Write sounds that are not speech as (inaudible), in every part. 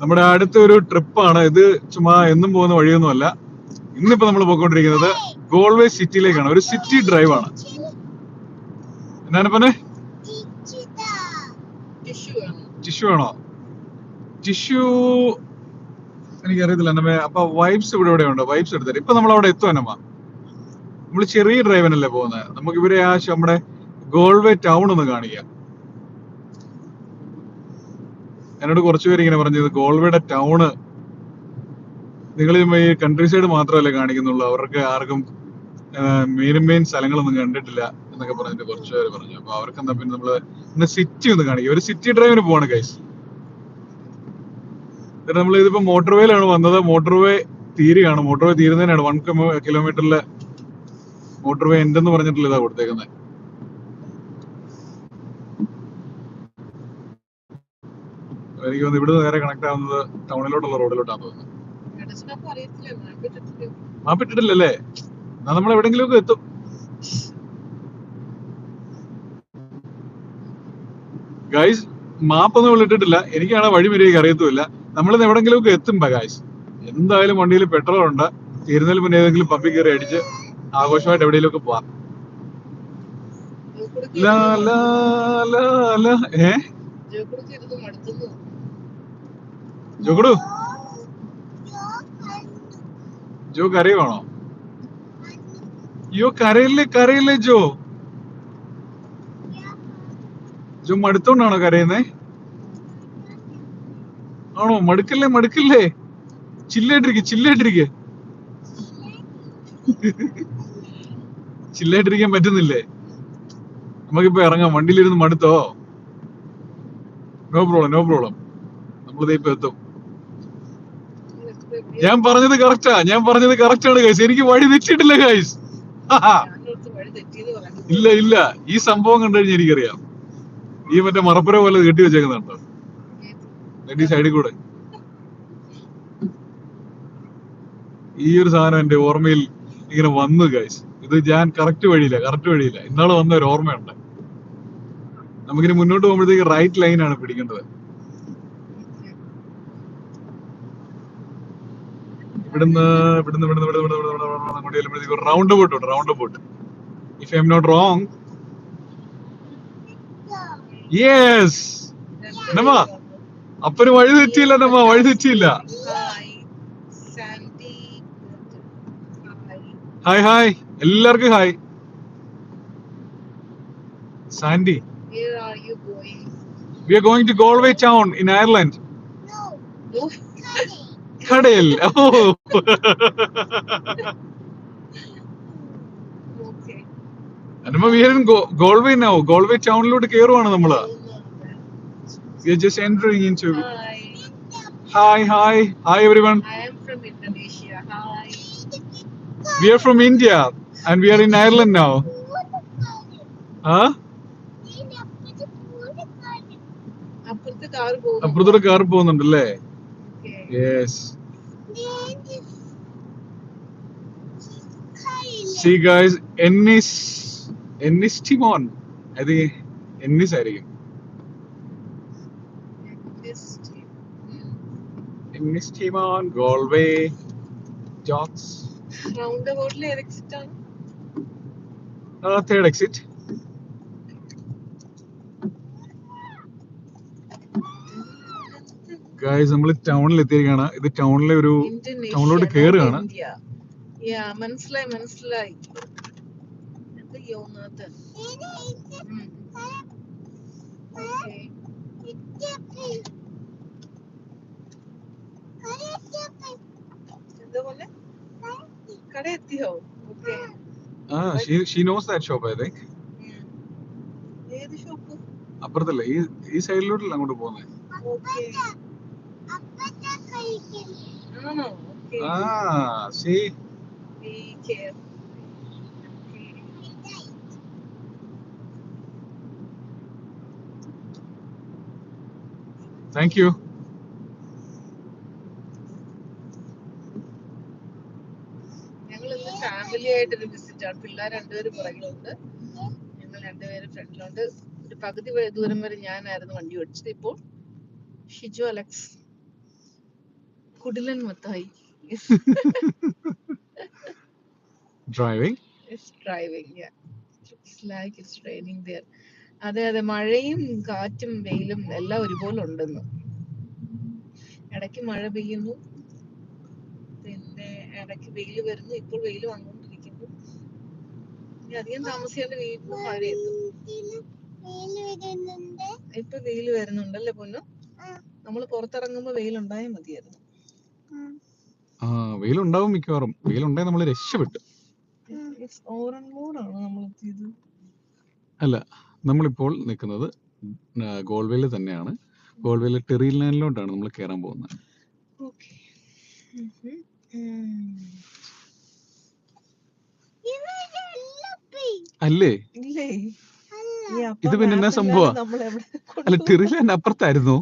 നമ്മുടെ അടുത്ത ഒരു ട്രിപ്പാണ്. ഇത് ചുമ്മാ എന്നും പോകുന്ന വഴിയൊന്നുമല്ല. ഇന്നിപ്പോ നമ്മൾ പോയിക്കൊണ്ടിരിക്കുന്നത് ഗോൾവേ സിറ്റിയിലേക്കാണ്. ഒരു സിറ്റി ഡ്രൈവ് ആണ് എന്നാണ് പറഞ്ഞേ? ടിഷ്യൂ ആണ്? ടിഷ്യൂ എനിക്കറിയത്തില്ല. എന്നമ്മേ അപ്പൊ വൈബ്സ് ഇവിടെ ഇവിടെ ഉണ്ടോ വൈബ്സ് എടുത്തരും. ഇപ്പൊ നമ്മൾ അവിടെ എത്തും എന്നമ്മ നമ്മൾ ചെറിയ ഡ്രൈവനല്ലേ പോകുന്നത് നമുക്ക് ഇവരെ ആ നമ്മുടെ ഗോൾവേ ടൗൺ ഒന്ന് കാണിക്കാം. എന്നോട് കുറച്ച് പേര് ഇങ്ങനെ പറഞ്ഞത് ഗോൾവയുടെ ടൗണ് നിങ്ങൾ ഈ കൺട്രി സൈഡ് മാത്രമല്ലേ കാണിക്കുന്നുള്ളൂ. അവർക്ക് ആർക്കും മെയിൻ മെയിൻ സ്ഥലങ്ങളൊന്നും കണ്ടിട്ടില്ല എന്നൊക്കെ പറഞ്ഞിട്ട് കുറച്ച് പേര് പറഞ്ഞു. അപ്പൊ അവർക്ക് എന്താ പിന്നെ നമ്മൾ ഇന്ന് സിറ്റി ഒന്ന് കാണിക്കും. ഒരു സിറ്റി ഡ്രൈവിന് പോവാണ് കൈസ് നമ്മൾ ഇതിപ്പോ മോട്ടോർ വേയിലാണ് വന്നത്. മോട്ടോർ വേ തീരുകയാണ്. മോട്ടോർ വേ തീരുന്നതിനാണ് വൺ കിലോമീറ്ററിലെ മോട്ടോർ വേ എൻഡ് എന്ന് പറഞ്ഞിട്ടുള്ള ഇതാ കൊടുത്തേക്കുന്നത് എനിക്ക് തോന്നുന്നു ഇവിടുന്ന് നേരെ കണക്ട് ആവുന്നത് ടൗണിലോട്ടുള്ള റോഡിലോട്ടാണ് തോന്നുന്നത് മാപ്പ് ഇട്ടിട്ടില്ലല്ലേ? എന്നാ നമ്മൾ എവിടെങ്കിലും ഒക്കെ എത്തും. ഗൈസ് മാപ്പൊന്നും വിളിട്ടിട്ടില്ല ഇട്ടിട്ടില്ല. എനിക്കാണ് വഴി മര്യാദയ്ക്ക് അറിയത്തുമില്ല. നമ്മളിന്ന് എവിടെങ്കിലും ഒക്കെ എത്തും ഗൈസ് എന്തായാലും വണ്ടിയിൽ പെട്രോൾ ഉണ്ട്. തീരുന്നതിൽ മുന്നേ ഏതെങ്കിലും പമ്പി കയറി അടിച്ച് ആഘോഷമായിട്ട് എവിടെയെങ്കിലും ഒക്കെ പോവാം ലാ ലാ ലാ ലാ. ഏ? ജോക്കടു ജോ കരയുവാണോ? അയ്യോ കരയില്ലേ കരയില്ലേ ജോ? ജോ മടുത്തോണ്ടാണോ കരയുന്നേ? ആണോ മടുക്കല്ലേ മടുക്കല്ലേ? ചില്ലായിട്ടിരിക്ക ചില്ലായിട്ടിരിക്ക ചില്ലായിട്ടിരിക്കാൻ പറ്റുന്നില്ലേ? നമുക്കിപ്പോ ഇറങ്ങാം വണ്ടിയിലിരുന്ന് മടുത്തോ? നോ പ്രോബ്ലം നോ പ്രോബ്ലം നമ്മളിതേ ഇപ്പൊ എത്തും. ഞാൻ പറഞ്ഞത് കറക്റ്റാ ഞാൻ പറഞ്ഞത് കറക്റ്റ് ആണ് ഗൈസ് എനിക്ക് വഴി തെറ്റിട്ടില്ല ഗൈസ് (laughs) ഇല്ല ഇല്ല. ഈ സംഭവം കണ്ടു കഴിഞ്ഞാൽ എനിക്കറിയാം. ഈ മറ്റേ മറപ്പുര പോലെ കെട്ടി വെച്ചേക്കുന്നുണ്ടോ ഈ സൈഡിൽ കൂടെ. ഈ ഒരു സാധനം എന്റെ ഓർമ്മയിൽ ഇങ്ങനെ വന്നു ഗൈസ് ഇത് ഞാൻ കറക്റ്റ് വഴിയില്ല കറക്റ്റ് വഴിയില്ല. ഇന്നാൾ വന്ന ഒരു ഓർമ്മയുണ്ട്. നമുക്കിനി മുന്നോട്ട് പോകുമ്പോഴത്തേക്ക് റൈറ്റ് ലൈൻ ആണ് പിടിക്കേണ്ടത്. ഇവിടുന്ന് ഇവിടുന്ന് ഇവിടുന്ന് ഇവിടുന്ന് ഇവിടുന്ന് അങ്ങോട്ട് ചെല്ലുമ്പോഴത്തേക്ക് റൗണ്ട് ബോട്ട് ഉണ്ട് roundabout if I'm not wrong yes നമ്മ അപ്പന് വഴി തെറ്റിയില്ല നമ്മ വഴി തെറ്റിയില്ല. ഹായ് ഹായ് എല്ലാവർക്കും hi Sandy we are going to Galway town in Ireland കടയിൽ ഓ. (laughs) അനുമ വി ഗോൾവേ നൗ ഗോൾവേ ടൗണിലോട്ട് കയറുവാണ് നമ്മൾ. Just entering into hi hi hi everyone we are from India and we are in Ireland now ആ അപ്പുറത്തെ car പോകുന്നുണ്ടല്ലേ? Yes see guys Ennis Ennistymon അത് Ennis ആയിരിക്കും. Ennistymon Galway ജോക്സ് round അബൌട്ടിൽ ഏത് എക്സിറ്റ് ആണ്? തേർഡ് എക്സിറ്റ് ഗായ്സ് നമ്മൾ ടൗണിൽ എത്തിയിരിക്കുകയാണ്. ഇത് ടൗണിലെ ഒരു ടൗണിലോട്ട് കേറുകയാണ്. ഇന്ത്യ യാ മനസ്സിലായി മനസ്സിലായി. എന്താ പോലെ കട എത്തിയോ ഓക്കേ. ആ. She knows that shop I think. ഏത് ഷോപ്പ്? അപ്പുറത്തല്ലേ ഈ ഈ സൈഡിലോട്ടല്ല അങ്ങോട്ട് പോകുന്നത് ആ സി ബി കെയർ Thank you. ഞങ്ങൾ ഇന്ന് ഫാമിലി ആയിട്ടൊരു വിസിറ്റ് ആണ്. പിള്ളേർ രണ്ടുപേരും പുറകിലുണ്ട്. ഞങ്ങൾ രണ്ടുപേരും ഫ്രണ്ടിലുണ്ട്. ഒരു പകുതി ദൂരം വരെ ഞാനായിരുന്നു വണ്ടി ഓടിച്ചത് ഇപ്പോൾ. Shiju Alex Kudilan Mathai. (laughs) Driving it's driving it's like it's raining there അതെ അതെ മഴയും കാറ്റും വെയിലും എല്ലാം ഒരുപോലെ ഉണ്ടെന്ന്. ഇടയ്ക്ക് മഴ പെയ്യുന്നു. പിന്നെ ഇടയ്ക്ക് വെയിൽ വരുന്നു. ഇപ്പോൾ വെയിൽ വന്നുകൊണ്ടിരിക്കുന്നു. ഇനി അധികം താമസിക്കാണ്ട് വീണ്ടും മഴ എത്തും. ഇപ്പൊ വെയിൽ വരുന്നുണ്ടല്ലേ പൊന്നു? നമ്മൾ പുറത്തിറങ്ങുമ്പോ വെയിൽ ഉണ്ടായാൽ മതിയായിരുന്നു. വെയിലുണ്ടാവും മിക്കവാറും. വെയിലുണ്ടെങ്കിൽ നമ്മൾ രക്ഷപ്പെട്ടു ഇറ്റ്സ് ഓറൻ മൂഡാണ് നമ്മൾ എത്തിയത് അല്ല നമ്മളിപ്പോൾ നിൽക്കുന്നത് ഗോൾവേയിൽ തന്നെയാണ്. ഗോൾവേയിലെ ടെറി ലാൻഡിലോട്ടാണ് നമ്മൾ കയറാൻ പോകുന്നത്. ഓക്കെ. അല്ലേ? ഇത് പിന്നെ എന്നാ സംഭവാ? അല്ല? ടെറി ലാൻഡ് അപ്പുറത്തായിരുന്നു.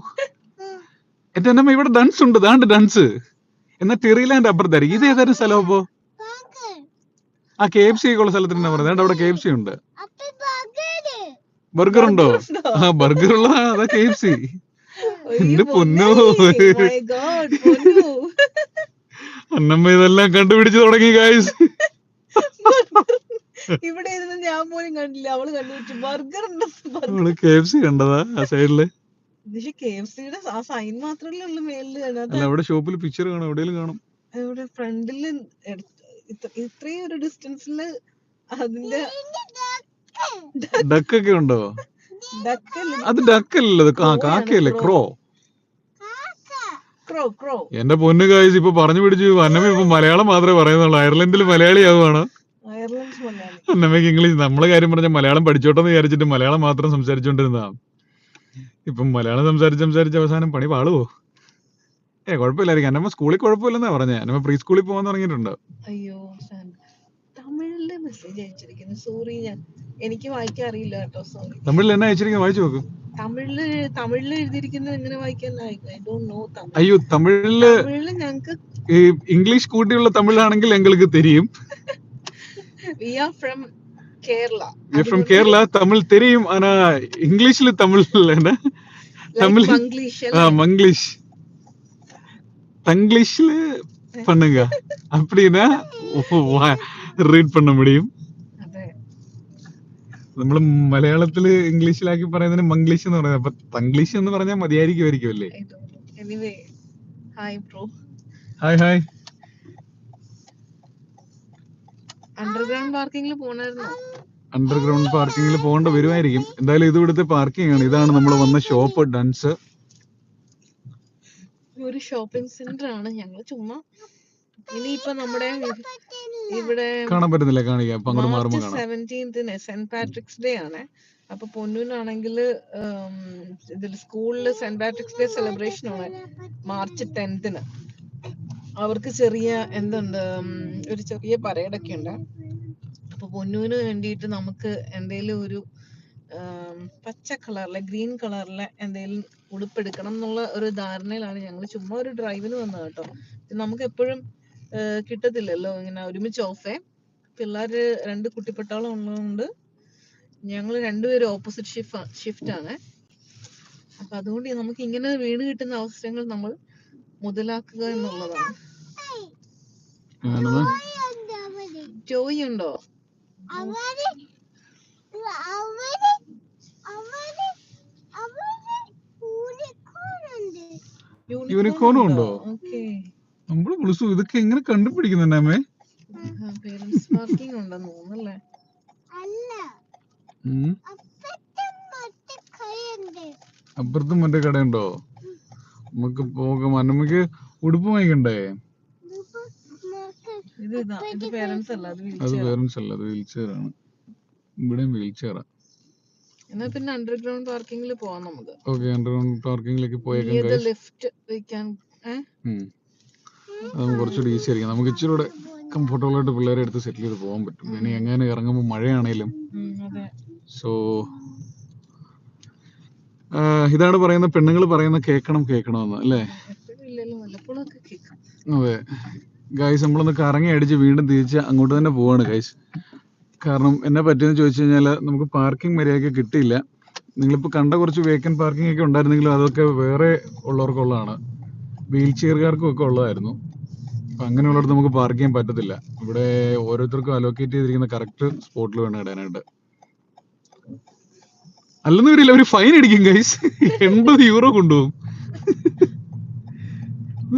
എന്റെ അന്നമ്മ ഇവിടെ ഡൺസ് ഉണ്ട് ദാണ്ട് ഡൺസ് എന്നാ ടെറി ലാൻഡ് അപ്പുറത്തായിരിക്കും. ഇത് ഏതായാലും സ്ഥലം അപ്പോ? ആ കെ എഫ് സി ഒക്കെ ഉള്ള സ്ഥലത്തിന് പറഞ്ഞത് പറയുന്നത് അവിടെ കെ എഫ് സി ഉണ്ട്. ബർഗർ ഉണ്ടോ? ഉണ്ടോ? ആ ബർഗർ ഉള്ളതാണ് അതാ കെ എഫ് സി എന്റെ പൊന്നോ. പൊന്നേ. പൊന്നു. (laughs) അന്നമ്മ ഇതെല്ലാം കണ്ടുപിടിച്ചു തുടങ്ങി ഗായ്സ് ഇവിടെ ഇരുന്ന് ഞാൻ പോലും കണ്ടില്ല. അവൾ കണ്ടുപിടിച്ചു. ബർഗർ നമ്മൾ കെ എഫ് സി കണ്ടതാ ആ സൈഡിൽ പക്ഷെ കെ എഫ് സിയുടെ ആ സൈൻ മാത്രമല്ലേ ഉള്ളു അല്ല അവിടെ ഷോപ്പിൽ പിക്ചർ കാണും. എവിടെയെങ്കിലും കാണും. ഇവിടെ ഫ്രണ്ടിൽ ഇത്രയും ഒരു ഡിസ്റ്റൻസിൽ അതിന്റെ ഡക്ക് ഒക്കെ ഉണ്ടോ അത് ഡക്ക് അല്ലല്ലോ ആ Crow ആണ്, കാക്കയല്ലേ ക്രോ ക്രോ ക്രോ എന്റെ പൊന്നു കാഴ്ച ഇപ്പൊ പറഞ്ഞു പിടിച്ചു അന്നമ്മ ഇപ്പൊ മലയാളം മാത്രമേ പറയുന്നുള്ളൂ. അയർലൻഡിൽ മലയാളിയാവുകയാണ് ആവുകയാണ് അന്നമ്മക്ക് അന്നമ്മയ്ക്ക് ഇംഗ്ലീഷ് നമ്മളെ കാര്യം പറഞ്ഞ മലയാളം പഠിച്ചോട്ടെന്ന് വിചാരിച്ചിട്ട് മലയാളം മാത്രം സംസാരിച്ചോണ്ടിരുന്നതാണ് ഇപ്പം മലയാളം സംസാരിച്ച് സംസാരിച്ച് അവസാനം പണി പാളുവോ? ഏ കുഴപ്പമില്ലായിരിക്കും. എന്നമ്മ സ്കൂളിൽ കുഴപ്പമില്ലെന്നാ പറഞ്ഞേ. എന്നമ്മ പ്രീ സ്കൂളിൽ പോകാൻ തുടങ്ങിയിട്ടുണ്ട്. അയ്യോ തമിഴിൽ മെസ്സേജ് അയച്ചിരിക്കുന്നു. സോറി ഞാൻ എനിക്ക് വായിക്കാൻ അറിയില്ല കേട്ടോ സോറി. തമിഴിൽ എന്നാ അയച്ചിരിക്കുന്നു? വായിച്ചു നോക്ക്. തമിഴിൽ തമിഴിൽ എഴുതിയിരിക്കുന്നത് എങ്ങനെ വായിക്കാൻ ഐ ഡോണ്ട് നോ തമിഴ്. അയ്യോ തമിഴിൽ തമിഴിൽ ഞങ്ങക്ക് ഈ ഇംഗ്ലീഷ് കൂട്ടിയുള്ള തമിഴാണെങ്കിൽ എങ്ങൾക്ക് തെരിയും. We are from Kerala we are from Kerala Tamil തെരിയും. ആനാ ഇംഗ്ലീഷിൽ തമിഴിൽ തമിഴ് മംഗ്ലീഷ് ആ മംഗ്ലീഷ്. தங்கிலீஷ்ல பண்ணுங்க அப்படின்னா റീഡ് பண்ண முடியும் അതെ നമ്മൾ മലയാളത്തില് ഇംഗ്ലീഷിലാക്കി പറയുന്നതിന് മംഗ്ലീഷ് എന്ന് പറയുന്നത് അപ്പൊ തംഗ്ലീഷ് എന്ന് പറഞ്ഞാൽ മതിയായിരിക്കുമായിരിക്കും അല്ലേ I don't know anyway hi bro hi hi underground പാർക്കിങ്ങിൽ പോണായിരുന്നോ underground പാർക്കിങ്ങിൽ പോകേണ്ട വരുമായിരിക്കും എന്തായാലും ഇത് ഇവിടുത്തെ പാർക്കിംഗ് ആണ് ഇതാണ് നമ്മൾ വന്ന ഷോപ്പ് ഡൺസ് ഒരു ഷോപ്പിംഗ് സെന്റർ ആണ്. ഞങ്ങൾ ചുമ്മാ ഇനിയിപ്പോ നമ്മുടെ ഇവിടെ കാണാൻ പറ്റുന്നില്ല? കാണിക്കാം. സെവന്റീൻത്തിന് സെന്റ് പാട്രിക്സ് ഡേ ആണ്. അപ്പൊ പൊന്നൂനാണെങ്കിൽ ഇതിൽ സ്കൂളിൽ സെന്റ് പാട്രിക്സ് ഡേ സെലിബ്രേഷൻ ആണ് മാർച്ച് ടെൻത്തിന് അവർക്ക് ചെറിയ എന്തുണ്ട് ഒരു ചെറിയ പരേഡൊക്കെ ഉണ്ട്. അപ്പൊ പൊന്നൂന് വേണ്ടിയിട്ട് നമുക്ക് എന്തെങ്കിലും ഒരു പച്ച കളറിലെ ഗ്രീൻ കളറിലെ എന്തെങ്കിലും ഉടുപ്പെടുക്കണം എന്നുള്ള ഒരു ധാരണയിലാണ് ഞങ്ങൾ ചുമ്മാ ഒരു ഡ്രൈവിന് വന്നത് കേട്ടോ. നമുക്ക് എപ്പോഴും കിട്ടത്തില്ലല്ലോ ഇങ്ങനെ ഒരുമിച്ച് ഓഫേ പിള്ളേര് രണ്ട് കുട്ടിപ്പട്ടാളം ഉള്ളതുകൊണ്ട് ഞങ്ങൾ രണ്ടുപേരും ഓപ്പോസിറ്റ് ഷിഫ്റ്റ് ഷിഫ്റ്റ് ആണ്. അപ്പൊ അതുകൊണ്ട് നമുക്ക് ഇങ്ങനെ വീണ് കിട്ടുന്ന അവസരങ്ങൾ നമ്മൾ മുതലാക്കുക എന്നുള്ളതാണ്. ജോയി ഉണ്ടോ? Unicorn ഉണ്ടോ? ഓക്കെ. നമ്മൾ വിളിച്ചു ഇതൊക്കെ എങ്ങനെ കണ്ടുപിടിക്കുന്നുണ്ടേ അമ്മേ പാർക്കിംഗ് ഉണ്ടെന്ന് തോന്നുന്നല്ലേ? അപ്പുറത്തും മറ്റേ കടയുണ്ടോ നമുക്ക് പോകാം. അന്നമ്മക്ക് ഉടുപ്പ് വാങ്ങിക്കണ്ടേ? ഇത് ഇതാ ഇത് പേരൻസ് അല്ല അത് പേരൻസ് അല്ല അത് വീൽ ചെയർ ആണ്. ഇവിടെയും വീൽ ചെയറാ എന്നാ പിന്നെ അണ്ടർഗ്രൗണ്ട് പാർക്കിംഗിൽ പോവാം നമുക്ക്. ഓക്കെ അണ്ടർഗ്രൗണ്ട് പാർക്കിംഗിലേക്ക് പോയേക്കാം. ലിഫ്റ്റ് വി ക്യാൻ ഉം. നമുക്ക് കുറച്ചുകൂടി ഈസി ആയിരിക്കും. നമുക്ക് ഇച്ചിരി കൂടെ കംഫർട്ടബിൾ ആയിട്ട് പിള്ളേരെ എടുത്ത് സെറ്റിൽ ചെയ്ത് പോകാൻ പറ്റും. ഇനി എങ്ങനെ ഇറങ്ങുമ്പോൾ മഴയാണേലും. അതെ. സോ ഇതാണ് പറയുന്ന പെണ്ണുങ്ങൾ പറയുന്ന കേൾക്കണം കേൾക്കണമെന്ന് അല്ലേ? അതെ. ഗൈസ് നമ്മളൊന്ന് കറങ്ങി അടിച്ച് വീണ്ടും തിരിച്ച് അങ്ങോട്ട് തന്നെ പോവാണ് ഗൈസ് കാരണം എന്നെ പറ്റിയെന്ന് ചോദിച്ചു കഴിഞ്ഞാൽ നമുക്ക് പാർക്കിംഗ് മര്യാദയ്ക്ക് കിട്ടിയില്ല. നിങ്ങളിപ്പോൾ കണ്ട കുറച്ച് വേക്കൻ പാർക്കിംഗ് ഒക്കെ ഉണ്ടായിരുന്നെങ്കിലും അതൊക്കെ വേറെ ഉള്ളവർക്കുള്ളതാണ്. വീൽ ചെയർകാർക്കും ഒക്കെ ഉള്ളതായിരുന്നു. അപ്പം അങ്ങനെയുള്ളിടത്ത് നമുക്ക് പാർക്ക് ചെയ്യാൻ പറ്റത്തില്ല. ഇവിടെ ഓരോരുത്തർക്കും അലോക്കേറ്റ് ചെയ്തിരിക്കുന്ന കറക്റ്റ് സ്പോട്ടിൽ വേണം ഇടാനായിട്ട്. അല്ലെന്ന് വരില്ല ഒരു ഫൈൻ അടിക്കും ഗൈസ് (laughs) എൺപത് യൂറോ കൊണ്ടുപോകും. (laughs)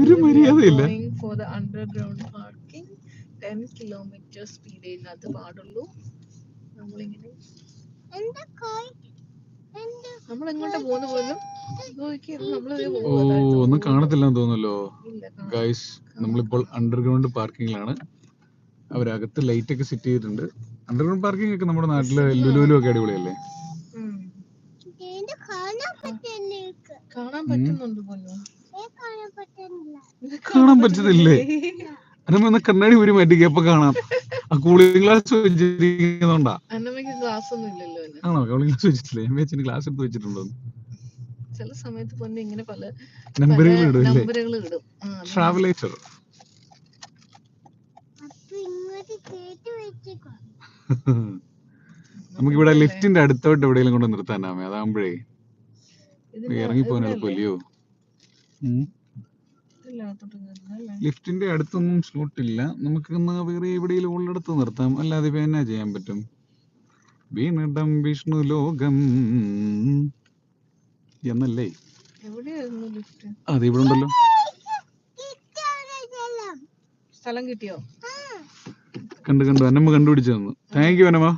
ഒരു മര്യാദയില്ല. Going for ചെയ്യുന്നത് underground parking 10 കിലോമീറ്റർ സ്പീഡ് ഇതിനകത്ത് പാടുള്ളൂ നമ്മളിങ്ങനെ നമ്മൾ എങ്ങോട്ട് പോകുന്നു പോലും ഒന്നും കാണത്തില്ലെന്ന് തോന്നുന്നല്ലോ. ഗൈസ് നമ്മളിപ്പോൾ അണ്ടർഗ്രൗണ്ട് പാർക്കിങ്ങിലാണ് അവരകത്ത് ലൈറ്റ് ഒക്കെ സെറ്റ് ചെയ്തിട്ടുണ്ട്. അണ്ടർഗ്രൗണ്ട് പാർക്കിംഗ് ഒക്കെ നമ്മുടെ നാട്ടിൽ ലുലുലും ഒക്കെ അടിപൊളിയല്ലേ. കാണാൻ പറ്റുന്നില്ല കാണാൻ പറ്റുന്നുണ്ട് കാണാൻ പറ്റത്തില്ലേ? അന്നമ്മ കണ്ണാടി ഒരു മാറ്റി ഗ്യാപ്പ് കാണാം. ആ കൂളിംഗ് ഗ്ലാസ് വെച്ചിരിക്കുന്നുണ്ടാ. അന്നമ്മയ്ക്ക് ഗ്ലാസ് ഒന്നും ഇല്ലല്ലോ ആണോ? കൂളിംഗ് ഗ്ലാസ് വെച്ചിട്ടില്ലേ? ഞാൻ വെച്ചിന് ഗ്ലാസ് എടുത്ത് വെച്ചിട്ടുണ്ടോ? ചില സമയത്ത് പൊന്നെ ഇങ്ങനെ പല നമ്പറുകൾ ഇടും അല്ലേ? നമ്പറുകൾ ഇടും. ട്രാവലേറ്റർ അപ്പൊ ഇങ്ങോട്ട് കേട്ട് വെച്ചേക്കോ. നമുക്ക് ഇവിടെ ലിഫ്റ്റിന്റെ അടുത്തോട്ട് എവിടെയെങ്കിലും കൊണ്ട് നിർത്താനാമേ അതാകുമ്പോഴേ ഇറങ്ങിപ്പോകാൻ എളുപ്പമില്ലയോ എളുപ്പമല്ലയോ ലിഫ്റ്റിന്റെ അടുത്തൊന്നും സ്ലോട്ട് ഇല്ല നമുക്ക് വേറെ എവിടെയെങ്കിലും ഉള്ളിടത്ത് നിർത്താം. അല്ലാതെ ഇപ്പൊ എന്നാ ചെയ്യാൻ പറ്റും? വീണിടം വിഷ്ണു ലോകം എന്നല്ലേ? എവിടെയായിരുന്നു ലിഫ്റ്റ്? അത് ഇവിടെ ഉണ്ടല്ലോ. സ്ഥലം കിട്ടിയോ? കണ്ടു കണ്ടു. അന്നമ്മ കണ്ടുപിടിച്ചു തന്നു thank you Annamma.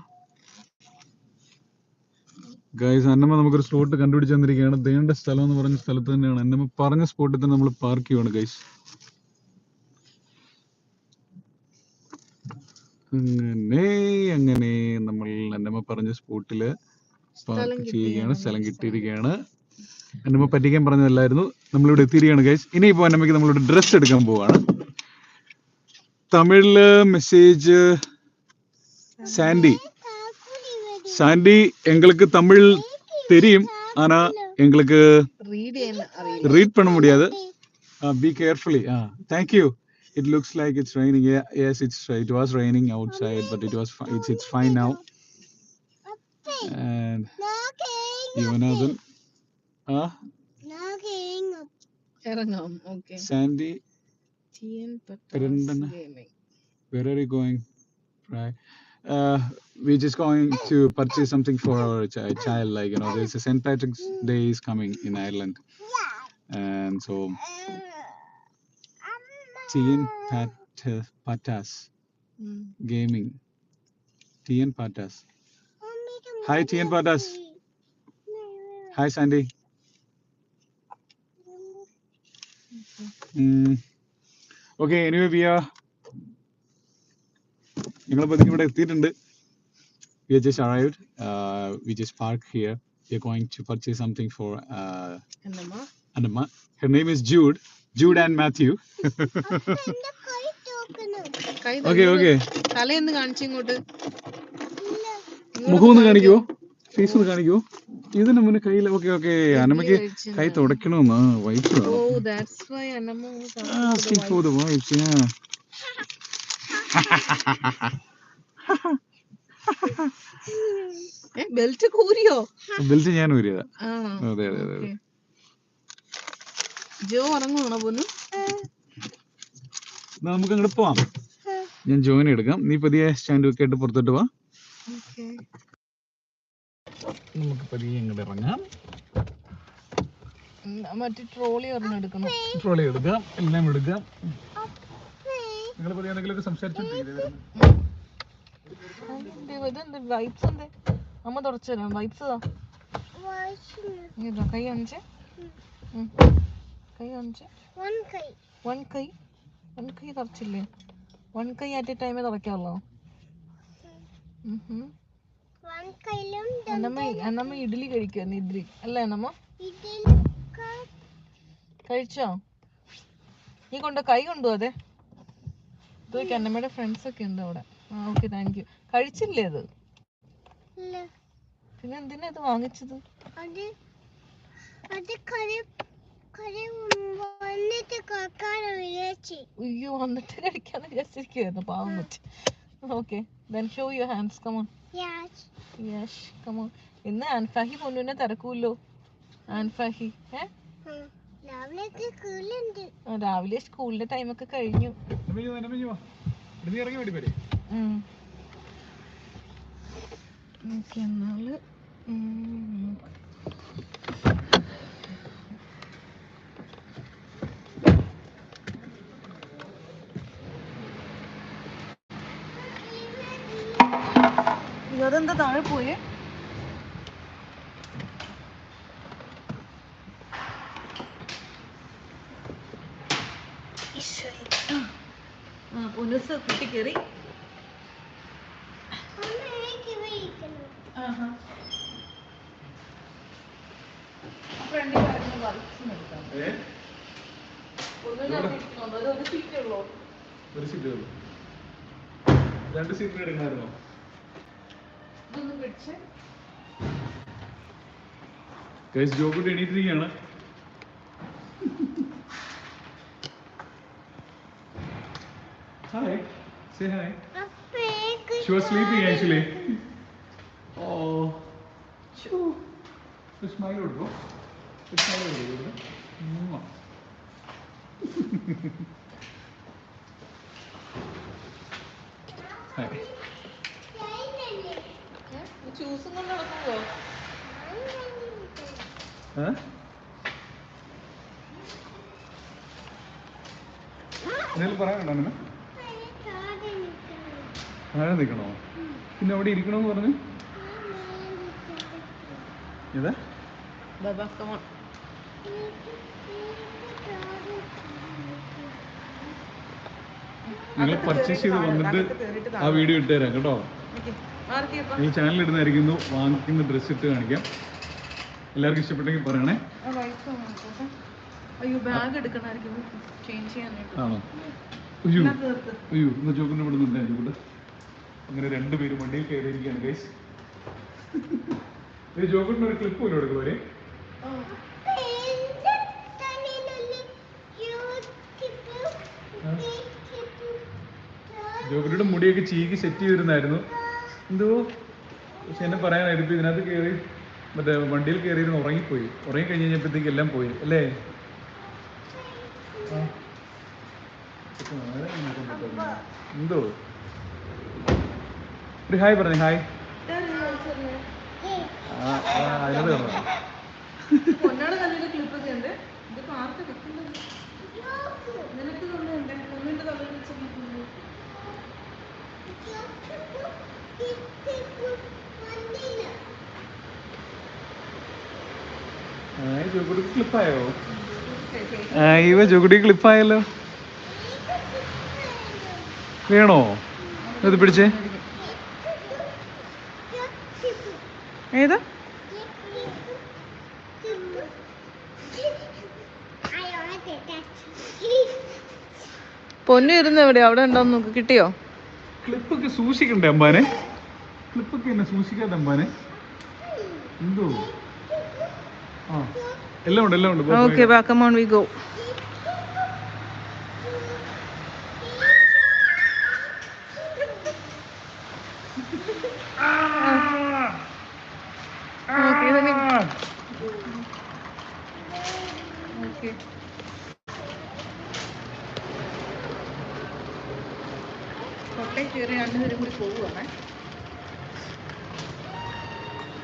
Guys Annamma നമുക്കൊരു സ്പോട്ട് കണ്ടുപിടിച്ച് തന്നിരിക്കുകയാണ്. ദേണ്ട സ്ഥലം എന്ന് പറഞ്ഞ സ്ഥലത്ത് തന്നെയാണ്. അന്നമ്മ പറഞ്ഞ സ്പോട്ടിൽ തന്നെ നമ്മൾ പാർക്ക് ചെയ്യുകയാണ് ഗൈസ് അങ്ങനെ അങ്ങനെ നമ്മൾ അന്നമ്മ പറഞ്ഞ സ്പോട്ടിൽ പാർക്ക് ചെയ്യുകയാണ് സ്ഥലം കിട്ടിയിരിക്കുകയാണ്. അന്നമ്മ പറ്റിക്കാൻ പറഞ്ഞതല്ലായിരുന്നു. നമ്മളിവിടെ എത്തിയിരിക്കുകയാണ് ഗൈസ് ഇനിയിപ്പോ അന്നമ്മയ്ക്ക് നമ്മളിവിടെ ഡ്രസ് എടുക്കാൻ പോവാണ്. തമിഴിൽ മെസ്സേജ് സാൻഡി சாண்டி எங்களுக்கு தமிழ் தெரியும் ஆனா எங்களுக்கு റീഡ് ചെയ്യാൻ അറിയില്ല ரீட் பண்ண முடியாது be carefully thank you it looks like it's raining yes it's it was raining outside but it was it's it's fine now and യുവനാഥൻ ആ ഇറങ്ങാം okay Sandy ടിയൻ പെരുന്തണ്ണ. Gaming where uh we're just going to purchase something for our ch- child like you know there's a st patrick's day is coming in ireland and so tn pat patas gaming tn patas Hi, Tian Patas. hi sandy mm. okay anyway we are ഞങ്ങൾ പതുക്കെ ഇവിടെ എത്തിയിട്ടുണ്ട് we are just arrived uh, we just parked here we are going to purchase something for uh, എന്നമ്മ Anama. Her name is Jude. Jude and Matthew. okay, okay, okay. തലയൊന്ന് കാണിച്ചു ഇങ്ങോട്ട് മുഖം ഒന്ന് കാണിക്കുവോ face ഒന്ന് കാണിക്കുവോ ഇതിന് മുന്നേ കയ്യിൽ ഓക്കെ ഓക്കെ അനമ്മയ്ക്ക് കൈ തുടക്കണമെന്ന് വൈഫ് ബെൽറ്റ് കൂരിയോ ബെൽറ്റ് ഞാൻ ഊരിയതാ. ആണോ അതെ അതെ അതെ Okay. ജോ ഉറങ്ങുവാണോ നമുക്ക് അങ്ങോട്ട് പോവാം. ഞാൻ ജോയിൻ എടുക്കാം. നീ പതിയെ സ്റ്റാൻഡ് ഒക്കെ ആയിട്ട് പുറത്തോട്ട് പോവാം നമുക്ക് പതിയെ അങ്ങോട്ട് ഇറങ്ങാം. മറ്റേ ട്രോളി ഒരെണ്ണം എടുക്കണം. ട്രോളി എടുക്കാം. എല്ലാം എടുക്കാം. നിങ്ങൾ പതിയെ എന്തെങ്കിലും സംസാരിച്ചോണ്ടിരിക്കുന്നത് വൈബ്സ് വൈപ്സ് എന്ത്? അമ്മ തുടച്ചു തരാം വൈപ്സ് ഇതാ കൈ കാണിച്ചേ. കൈ കാണിച്ചേ. വൺ കൈ. വൺ കൈ തുറച്ചില്ലേ വൺ കൈ അറ്റ് എ ടൈമേ തുടയ്ക്കാമല്ലോ. അന്നമ്മ ഇഡ്ഡലി കഴിക്കുവായിരുന്നു ഇഡ്ഡലി അല്ലേ അന്നമ്മ? കഴിച്ചോ? നീ കൊണ്ട് കൈ കൊണ്ടു അന്നമ്മയുടെ ഫ്രണ്ട്സ് ഒക്കെ ഉണ്ട് അവിടെ. ആ ഓക്കെ താങ്ക് യു കഴിച്ചില്ലേ അത് പിന്നെ എന്തിനാ ഇത് വാങ്ങിച്ചത്? അയ്യോ വന്നിട്ട് കഴിക്കാന്ന് വിചാരിച്ചിരിക്കുവായിരുന്നു പാവം പറ്റി okay then show you hands come on Yash come on ഇന്ന് ആൻഫാഹി പൊന്നുവിനെ തിരക്കൂല്ലോ. ആൻഫാഹി ഏ? രാവിലെ സ്കൂളിന്റെ ടൈമൊക്കെ കഴിഞ്ഞു. നമിഞ്ഞു ഇതെന്താ താഴെ വാ. ഇവിടെ നീ ഇറങ്ങി വേണ്ടി പേര് ഉം. ഓക്കേ, എന്നാൽ ഉം. അയ്യോ, അതെന്താ താഴെ പോയേ ഈശ്വരി. ആ. ആ കുട്ടിക്കേറി. ഫ്രണ്ടിൽ വരുന്ന. ഏ ഒന്നിനകത്ത് ഒരു സീറ്റേ ഉള്ളൂ. ഒരു സീറ്റേ ഉള്ളൂ രണ്ട് സീറ്റ് എടുക്കണമായിരുന്നോ. Guys എണീറ്റിരിക്കുകയാണ് hi Say hi. She was sleeping actually. Oh. Shoo. Smile കൊടുക്കോ ഒരു സ്മൈൽ കൊടുക്കോ ഉമ്മ. Hi. ജ്യൂസും കൊണ്ട് നടക്കുവോ? ഏ? എന്തെങ്കിലും പറയാനുണ്ടോ അങ്ങനെ താഴെ നിൽക്കണോ? പിന്നെ അവിടെ ഇരിക്കണോന്ന് പറഞ്ഞു? ഏതാ? നിങ്ങൾ പർച്ചേസ് ചെയ്ത് വന്നിട്ട് ആ. വീഡിയോ ഇട്ടുതരാം കേട്ടോ. ഈ ചാനൽ ഇടുന്നതായിരിക്കുന്നു. വാങ്ങിക്കുന്ന ഡ്രസ്സ് ഇട്ട് കാണിക്കാം. എല്ലാവർക്കും ഇഷ്ടപ്പെട്ടെങ്കിൽ പറയണേ. അയ്യോ ആണോ? അയ്യോ എന്നാ. അയ്യോ ഇന്ന് ചോക്കിന് ഇവിടെ അങ്ങനെ രണ്ടുപേരും വണ്ടിയിൽ കയറിയിരിക്കുകയാണ് ഗൈസ് (laughs) ജോക്കിന് ഒരു ക്ലിപ്പ് പോലും എടുക്കുമോ. ജോക്കിയുടെ മുടിയൊക്കെ ചീകി സെറ്റ് ചെയ്തിരുന്നായിരുന്നു. എന്തോ? പക്ഷെ എന്നെ പറയാനായിരുന്നു ഇതിനകത്ത് കയറി മറ്റേ വണ്ടിയിൽ കയറിയിരുന്ന് ഉറങ്ങിപ്പോയി. ഉറങ്ങി കഴിഞ്ഞ് കഴിഞ്ഞപ്പോഴത്തേക്ക് എല്ലാം പോയി അല്ലേ. എന്തോ ഒരു ഹായ് പറഞ്ഞു ഹായ് ആ ആ, അതിനകത്ത് കിടന്നു പൊന്നാട് നല്ലൊരു ക്ലിപ്പ് ഒക്കെ ഉണ്ട് ഇതിപ്പോ ആർക്ക് വെക്കുന്നത്? നിനക്ക് പറഞ്ഞു ഹായ് ക്ലിപ്പായോ ഇവ ജോക്കുടി ക്ലിപ്പായല്ലോ വേണോ? ഇത് പിടിച്ചേ? ഏതാ? പൊന്നു ഇരുന്ന് എവിടെ അവിടെ ഉണ്ടോന്ന് നോക്ക്. കിട്ടിയോ? ക്ലിപ്പൊക്കെ സൂക്ഷിക്കണ്ടേ അമ്പാനെ? ക്ലിപ്പൊക്കെ എന്നെ സൂക്ഷിക്കാതെ അമ്പാനെ? എന്തോ? ആ. എല്ലാം ഉണ്ട് എല്ലാം ഉണ്ട്. ഓക്കെ പോയി. ബാ come on we go okay okay Kottayam കയറി രണ്ടുപേരും കൂടി പോവുകയാണേ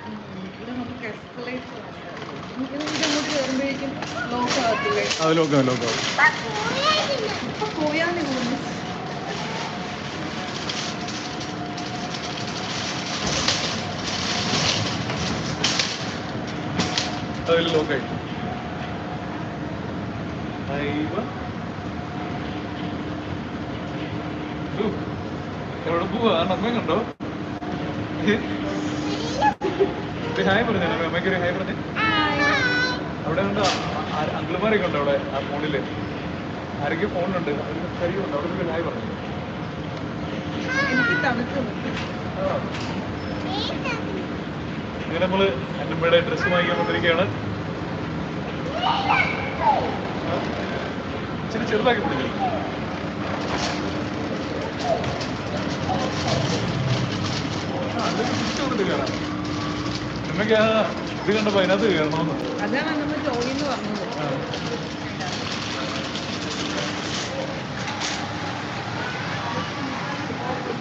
ഉം, ഇവിടെ നമുക്ക് എസ്കലേറ്റർ ഇത് ഇങ്ങോട്ട് കയറുമ്പോഴേക്കും ലോക്ക് പോയാൽ പോകുന്നു അതിൽ ലോക്കായി എവിടെ പോവാ? അമ്മ കണ്ടോ? (laughs) ഹായ് പറഞ്ഞു അമ്മയ്ക്ക് ഒരു ഹായ് പറഞ്ഞു. അവിടെ ഉണ്ടോ? അങ്കിൾമാരൊക്കെ ഉണ്ട് അവിടെ ആ ഫോണിൽ ആരൊക്കെ ഫോണുണ്ട് അവർക്ക് കഴിയുന്നുണ്ട് അവിടെ ഹായ് പറഞ്ഞു ഇങ്ങനെ നമ്മൾ അന്നമ്മയുടെ ഡ്രസ്സ് വാങ്ങിക്കാൻ വന്നിരിക്കുകയാണ്. ഇച്ചിരി ചെറുതാക്കി പിടിക്കും. ആ ഇത് കണ്ടപ്പോ അതിനകത്ത് കയറണമെന്ന്. അതാണ് നമ്മൾ ജോലി എന്ന് പറഞ്ഞത്.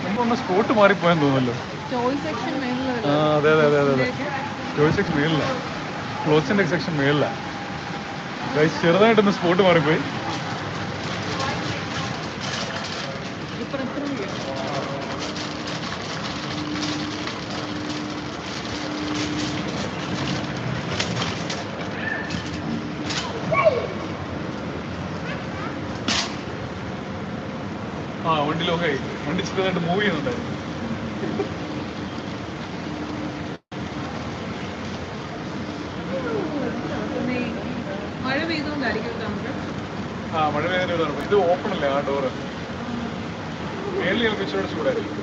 നമുക്കൊന്ന് സ്പോട്ട് മാറിപ്പോയെന്ന് തോന്നുന്നല്ലോ. ആ അതെ അതെ അതെ അതെ. അതെ ടോയ് സെക്ഷൻ മേളില. ക്ലോത്ത്സിന്റെ സെക്ഷൻ മേളില. ചെറുതായിട്ടൊന്ന് സ്പോട്ട് മാറിപ്പോയി ഇപ്പുറത്തും ആ വണ്ടി ലോക്കായി വണ്ടി മൂവി ചെയ്യുന്നുണ്ടായിരുന്നു. ആ മഴ പെയ്തതിന്റെ ഒരു ഇത് ഓപ്പൺ അല്ലേ ആ ഡോറ് മേളിൽ നമുക്ക് ഇച്ചിരി ചൂടായിരിക്കും.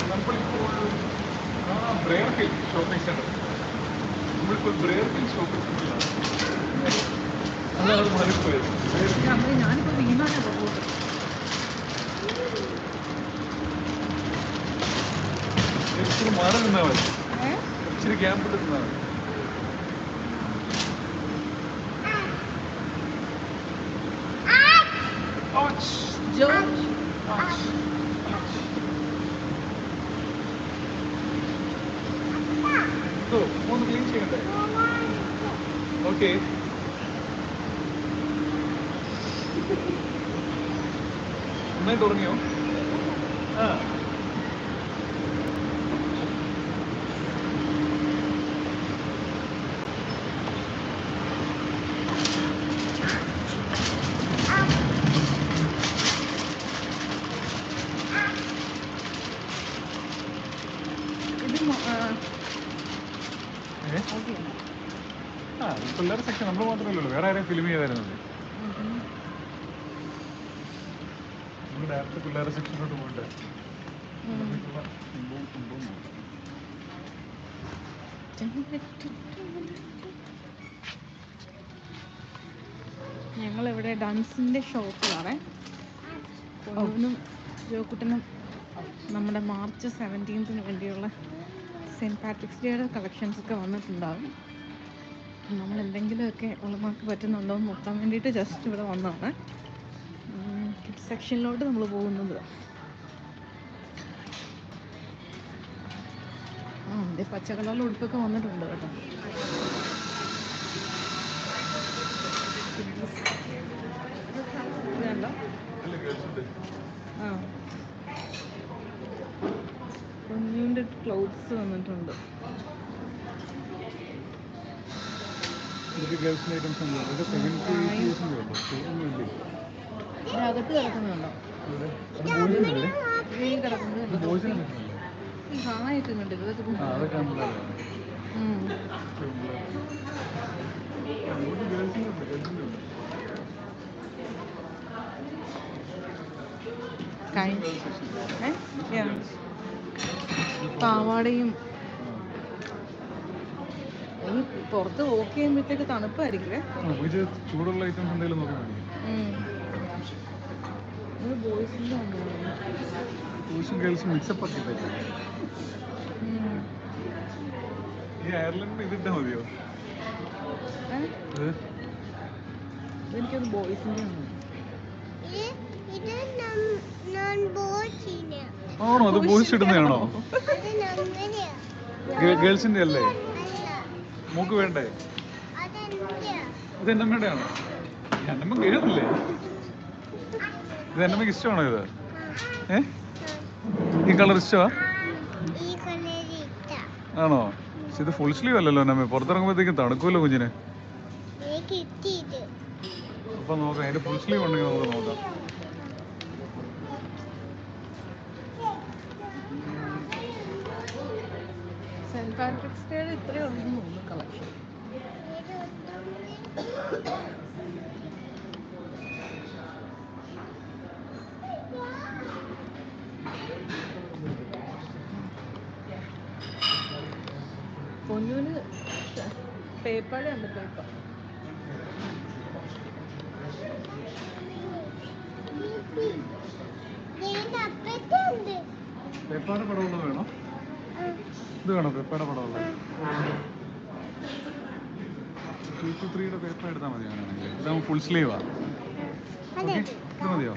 നമ്മളിപ്പോൾ ഷോപ്പിംഗ് സെന്റർ നമ്മളിപ്പോൾ ബ്രേർ ഹിൽ ഷോപ്പിംഗ് സെന്ററിലാണ് അതാണ് അത് മാറിപ്പോയത് നമ്മൾ ഇച്ചിരി മാറി മതി Ouch! George Ouch! Ouch! ഇതോ, ഒന്ന് ക്ലീൻ ചെയ്യണ്ടേ ഓക്കെ നന്നായിട്ട് ഉറങ്ങിയോ ആ ഇത് മൊ- ആ, ഏ? ഓക്കേ. ആ ഇത് സെക്ഷൻ നമ്മൾ മാത്രമല്ലല്ലോ വേറെ ആരെയും ഫിലിം ചെയ്തായിരുന്നത്. നമ്മൾ ഡയറക്റ്റ് പിള്ളേരെ സെക്ഷനിലോട്ട് പോകട്ടെ ഞങ്ങളിവിടെ ഡാൻസിന്റെ ഷോപ്പിലാണേ. പൊന്നൂനും ജോക്കുട്ടനും നമ്മുടെ മാർച്ച് സെവന്റീൻത്തിന് വേണ്ടിയുള്ള സെന്റ് പാട്രിക്സ് ഡേയുടെ കളക്ഷൻസ് ഒക്കെ വന്നിട്ടുണ്ടാകും നമ്മൾ എന്തെങ്കിലുമൊക്കെ ഉള്ളമാർക്ക് പറ്റുന്നുണ്ടോ എന്ന് നോക്കാൻ വേണ്ടിയിട്ട് ജസ്റ്റ് ഇവിടെ വന്നതാണ്. കിഡ് സെക്ഷനിലോട്ട് നമ്മൾ പോകുന്നത്. ആ അതെ പച്ച കളറിൽ ഉടുപ്പൊക്കെ വന്നിട്ടുണ്ട് കേട്ടോ ഇത് കണ്ടോ അല്ല ഗേൾസിന്റെ ആ പൊന്നുവിന്റെ ക്ലോത്ത്സ് വന്നിട്ടുണ്ട് ഇതൊക്കെ ഗേൾസിന്റെ ഐറ്റംസ് ഉണ്ട് ഇതൊക്കെ സെവന്റി എയ്റ്റീസിന്റെ ഉള്ളൂ ഒന്നും ഇല്ലേ വന്നിട്ടുണ്ട്. കഴിഞ്ഞ കിടക്കുന്നുണ്ടോ? കിടക്കുന്നത് ഇതൊക്കെ പാവാടയും ഈ പുറത്ത് വോക്ക് ചെയ്യുമ്പോഴത്തേക്ക് തണുപ്പായിരിക്കും ചൂടുള്ള ഐറ്റംസ് എന്തെങ്കിലും നോക്കാൻ ഇത് ബോയ്സിന്റെ ബോയ്സും ഗേൾസും മിക്സപ്പ് ആക്കി പറ്റും ഈ അയർലൻഡിൽ ഇതിട്ടാ മതിയോ? ഇത് എനിക്കത് ബോയ്സിന്റെ ആണ്. ഇത് നോൺ ബോച്ചിന് ആണോ? അത് ബോയ്സ് ഇടുന്നതാണോ ഗേൾസിന്റെ അല്ലേ? മൂക്ക് വേണ്ടേ? ഇത് എന്നമ്മയുടെ ആണോ? എന്നമ്മ കേഴുന്നില്ലേ ഇത് എന്നമ്മക്ക് ഇഷ്ടമാണോ ഇത്? ഏ? ഈ കളർ ഇഷ്ടമാ? ആണോ? പക്ഷെ ഇത് ഫുൾ സ്ലീവ് അല്ലല്ലോ എന്നമ്മ പുറത്തിറങ്ങുമ്പോഴത്തേക്കും തണുക്കുമല്ലോ കുഞ്ഞിന്. അപ്പൊ നോക്കാം അതിന്റെ ഫുൾ സ്ലീവ് ഉണ്ടെങ്കിൽ നമുക്ക് നോക്കാം. പാട്രിക്സ് ഡേയുടെ ഇത്രയേ ഉള്ളൂ കളക്ഷൻ. പൊന്നൂന് പേപ്പാടെ ഉണ്ട് പേപ്പർ പടമുണ്ടോ പെപ്പാടെ വേണോ ഇത് വേണോ പെപ്പാടെ പടമുള്ളത്. ടു ടു ത്രീയുടെ പേപ്പർ എടുത്താൽ മതി അങ്ങനെയാണെങ്കിൽ. ഇതാകുമ്പോൾ ഫുൾ സ്ലീവാ ഇത് മതിയോ?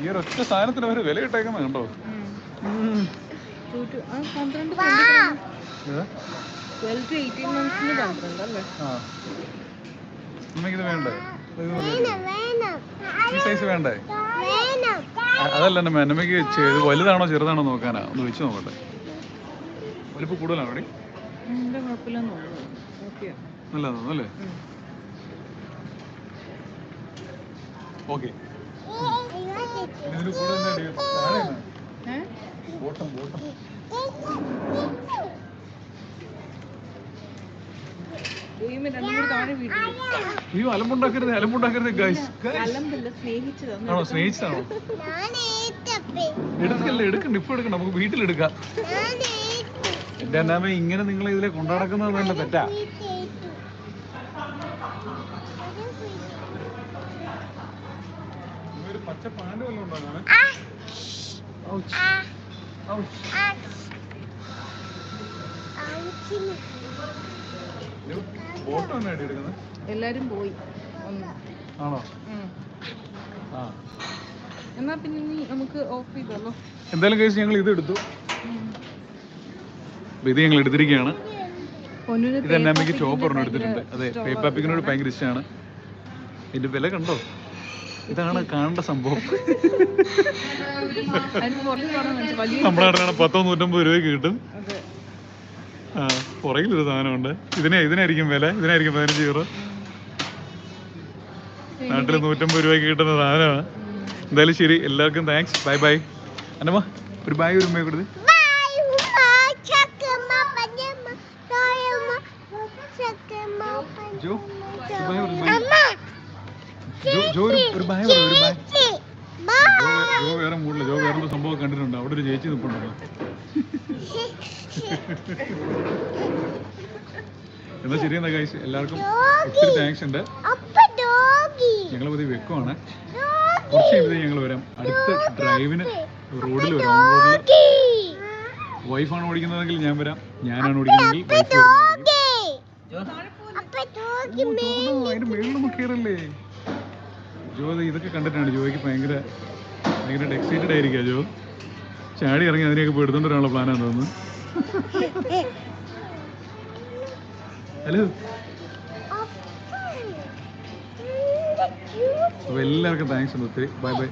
ഈ ഒരു ഒറ്റ സാധനത്തിന് അവർ വില ഇട്ടേക്കുന്നത് കണ്ടോ? വേണ്ടേ ഇത് മതി. വേണം വേണം. ഈ സൈസ് വേണ്ടേ? അതല്ല എന്റെ മെനമയ്ക്ക് ചെയ്ത് വലുതാണോ ചെറുതാണോ നോക്കാനാ? ഒന്ന് വെച്ച് നോക്കട്ടെ. വലിപ്പം കൂടുതലാണോ ഓക്കെ നല്ലതാണോ അല്ലേ? ഓക്കെ. ഓട്ടം want it. ഇതിന് കൂടെ എന്താ അടി? താഴെയാണോ? ഏഹ് ബോട്ടം ബോട്ടം ദൈവമേ രണ്ടും കൂടി താഴെ വീട്ടിൽ അയ്യോ അലമ്പുണ്ടാക്കരുത് അലമ്പുണ്ടാക്കരുത് ഗൈസ് ആണോ സ്നേഹിച്ചതാണോ? എടുക്കല്ലേ എടുക്കണ്ട. ഇപ്പൊ എടുക്കണ്ട നമുക്ക് വീട്ടിലെടുക്കാം. ഞാൻ ഏറ്റു എന്റെ അന്നാമ ഇങ്ങനെ നിങ്ങൾ ഇതിലെ കൊണ്ടുനടക്കുന്നത് നല്ല തെറ്റാ. ഏറ്റു ഒരു പച്ച പാൻഡ് വല്ലതും ഉണ്ടോ കാണാൻ? ആ ഔച്ച്, ആ ഔച്ച്. എല്ലാരും പോയി. ആണോ? എന്നാ പിന്നെ നീ നമുക്ക് ഓഫ് ചെയ്തല്ലോ എന്തായാലും കേസ് ഞങ്ങൾ ഇത് എടുത്തു. ഇത് ഞങ്ങൾ എടുത്തിരിക്കുകയാണ്. ഇത് എന്നെ അമ്മയ്ക്ക് ചോപ്പ് ഒരെണ്ണം എടുത്തിട്ടുണ്ട്. അതെ പേപ്പാപ്പിക്കിനോട് ഭയങ്കര ഇഷ്ടമാണ്. ഇതിന്റെ വില കണ്ടോ? ഇതാണ് കാണേണ്ട സംഭവം. നമ്മുടെ നാട്ടിലാണ് പത്തോ നൂറ്റമ്പത് രൂപയ്ക്ക് കിട്ടും. ആ. പുറകിലൊരു സാധനമുണ്ട്. ഇതിനെ ഇതിനായിരിക്കും വില. ഇതിനായിരിക്കും പതിനഞ്ച് യൂറോ നാട്ടിൽ നൂറ്റമ്പത് രൂപയ്ക്ക് കിട്ടുന്ന സാധനമാണ്. എന്തായാലും ശരി. എല്ലാവർക്കും താങ്ക്സ് ബൈ ബൈ അന്നമ്മ ഒരു ബൈ ഒരു കൊടുത്ത് ജോ ജോ ഒരു ബൈ ഒരു ബൈ ജോ വേറെ മൂടില്ല ജോ വേറെ സംഭവം കണ്ടിട്ടുണ്ട്. അവിടെ ഒരു ചേച്ചി നിൽപ്പുണ്ടല്ലോ (laughs) എന്നാ ശരി എന്നാ കഴിച്ച് എല്ലാവർക്കും ഒത്തിരി താങ്ക്സ് ഉണ്ട്. ഞങ്ങൾ പുതിയ വെക്കുവാണ് കുറച്ച് കഴിയുമ്പോൾ ഞങ്ങൾ വരാം. അടുത്ത ഡ്രൈവിന് റോഡിൽ വരാം. ഓൺ റോഡിൽ ഡോഗി വൈഫാണ് ഓടിക്കുന്നതെങ്കിൽ ഞാൻ വരാം. ഞാനാണ് ഓടിക്കുന്നതെങ്കിൽ വൈഫ് അതിന്റെ മേളിൽ നമുക്ക് കയറല്ലേ ജോ ഇതൊക്കെ കണ്ടിട്ടാണ് ജോയ്ക്ക് ഭയങ്കര ഭയങ്കര എക്സൈറ്റഡ് ആയിരിക്കാം ജോ ചാടി ഇറങ്ങി അതിനെയൊക്കെ പോയി എടുത്തോണ്ട് വരാനുള്ള പ്ലാനാണ് തോന്നുന്നു. ഹലോ. അപ്പൊ അപ്പോൾ എല്ലാവർക്കും താങ്ക്സ് ഉണ്ട് ഒത്തിരി. Bye bye